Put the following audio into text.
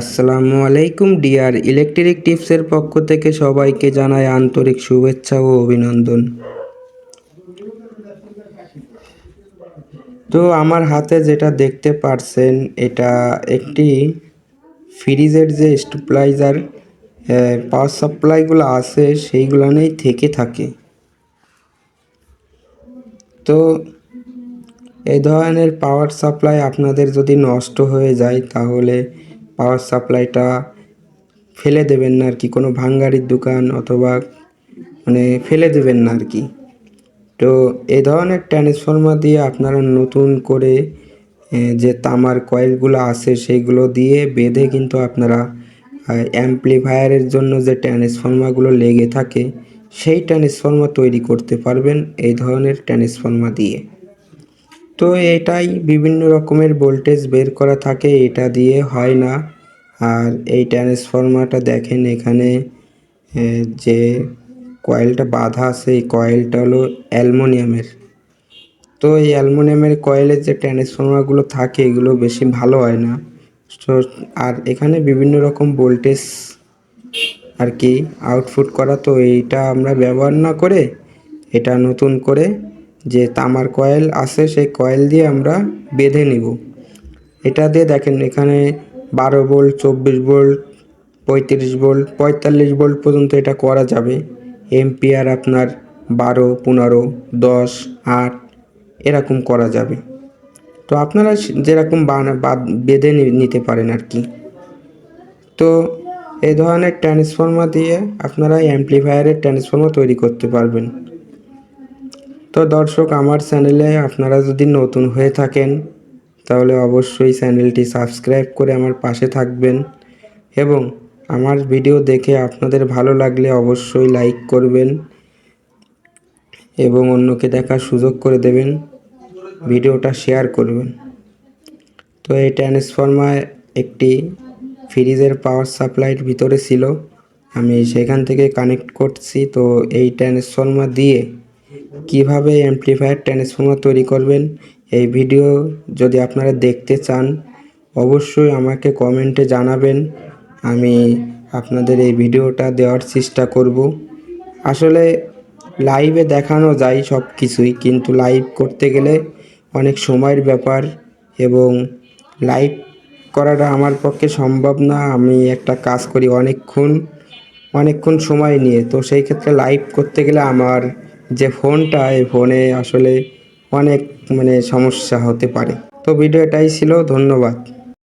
আসসালামু আলাইকুম, deer electric টিপসের পক্ষ থেকে সবাইকে জানাই আন্তরিক শুভেচ্ছা ও অভিনন্দন। তো আমার হাতে যেটা দেখতে পারছেন, এটা একটি ফ্রিজের যে স্টেবিলাইজার পাওয়ার সাপ্লাইগুলো আছে সেইগুলানেই থেকে থাকে। তো এই ধরনের পাওয়ার সাপ্লাই আপনাদের যদি নষ্ট হয়ে যায়, তাহলে পাওয়ার সাপ্লাইটা ফেলে দেবেন না আর কি, কোনো ভাঙ্গারির দোকান অথবা মানে ফেলে দেবেন না আর কি। তো এই ধরনের ট্রান্সফর্মার দিয়ে আপনারা নতুন করে যে তামার কয়েলগুলো আছে সেইগুলো দিয়ে বেঁধে কিন্তু আপনারা অ্যাম্পলিফায়ারের জন্য যে ট্রান্সফর্মারগুলো লেগে থাকে, সেই ট্রান্সফর্মার তৈরি করতে পারবেন এই ধরনের ট্রান্সফর্মার দিয়ে। তো এটাই বিভিন্ন রকমের ভোল্টেজ বের করা থাকে, এটা দিয়ে হয় না। আর এই ট্রান্সফর্মারটা দেখেন এখানে যে কয়েলটা বাঁধা আছে, এই কয়েলটা হলো অ্যালমোনিয়ামের। তো এই অ্যালমোনিয়ামের কয়েলের যে ট্রান্সফর্মারগুলো থাকে, এগুলো বেশি ভালো হয় না। তো আর এখানে বিভিন্ন রকম ভোল্টেজ আর কি আউটপুট করা, তো এইটা আমরা ব্যবহার না করে, এটা নতুন করে যে তামার কয়েল আছে, সেই কয়েল দিয়ে আমরা বেঁধে নিব। এটা দিয়ে দেখেন, এখানে বারো ভোল্ট, চব্বিশ ভোল্ট, পঁয়ত্রিশ ভোল্ট, পঁয়তাল্লিশ ভোল্ট পর্যন্ত এটা করা যাবে। এম্পিয়ার আপনার বারো, পনেরো, দশ, আট, এরকম করা যাবে। তো আপনারা যেরকম বেঁধে নিতে পারেন আর কি। তো এই ধরনের ট্রান্সফর্মার দিয়ে আপনারা অ্যাম্পলিফায়ারের ট্রান্সফর্মার তৈরি করতে পারবেন। তো দর্শক, আমার চ্যানেলে আপনারা যদি নতুন হয়ে থাকেন, তাহলে অবশ্যই চ্যানেলটি সাবস্ক্রাইব করে আমার পাশে থাকবেন এবং আমার ভিডিও দেখে আপনাদের ভালো লাগলে অবশ্যই লাইক করবেন এবং অন্যকে দেখার সুযোগ করে দেবেন ভিডিওটা শেয়ার করবেন। তো এই ট্রান্সফর্মার একটি ফ্রিজের পাওয়ার সাপ্লাইয়ের ভিতরে ছিল, আমি সেখান থেকে কানেক্ট করছি। তো এই ট্রান্সফর্মার দিয়ে কীভাবে অ্যাম্পলিফায়ার ট্রান্সফর্মার তৈরি করবেন এই ভিডিও যদি আপনারা দেখতে চান, অবশ্যই আমাকে কমেন্টে জানাবেন। আমি আপনাদের এই ভিডিওটা দেওয়ার চেষ্টা করব। আসলে লাইভে দেখানো যায় সব কিছুই কিন্তু লাইভ করতে গেলে অনেক সময়ের ব্যাপার এবং লাইভ করাটা আমার পক্ষে সম্ভব না। আমি একটা কাজ করি অনেকক্ষণ অনেকক্ষণ সময় নিয়ে। তো সেই ক্ষেত্রে লাইভ করতে গেলে আমার যে ফোনটা, এই ফোনে আসলে অনেক মানে সমস্যা হতে পারে। তো ভিডিও এটাই ছিল, ধন্যবাদ।